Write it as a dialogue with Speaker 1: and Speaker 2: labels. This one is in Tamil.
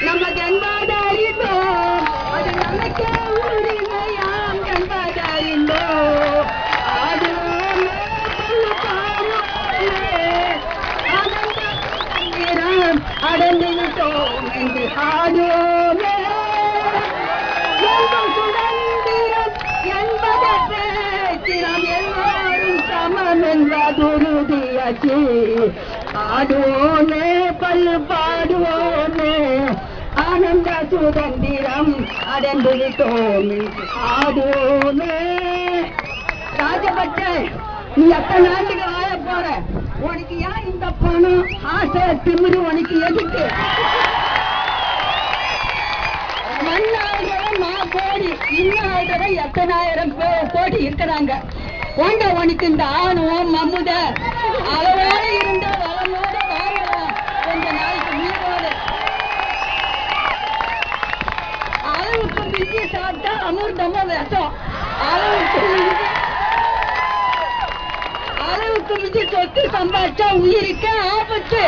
Speaker 1: நமது அன்பாத அறிந்தோம் அது நமக்கே உரிமையாம் என்பது அறிந்தோம் அது அடந்து விட்டோம் என்று ஆடோமே சுதந்திரம் என்பதற்கு தினம் ஆடோமே சுதந்திரம் அடைந்து விட்டோமே ஆதோமே ராஜபட்ச நீ எத்தனை நாட்டுக்கு வாழ போற? உனக்கு ஏன் இந்த பணம்? ஆசை திமிரு உனக்கு எதுக்கு? மண்ணாயிரம் நான் கோடி இன்னாயிரம் எத்தனாயிரம் கோடி இருக்கிறாங்க. உண்ட உனக்கு இந்த ஆணவம் மம்முத அளவு மிஞ்சி சாப்பிட்டா அமிர்தமா விஷம். அளவுக்கு மிஞ்சி அளவுக்கு மிஞ்சி சொத்து சம்பாதிச்சா உயிருக்கு ஆபத்து.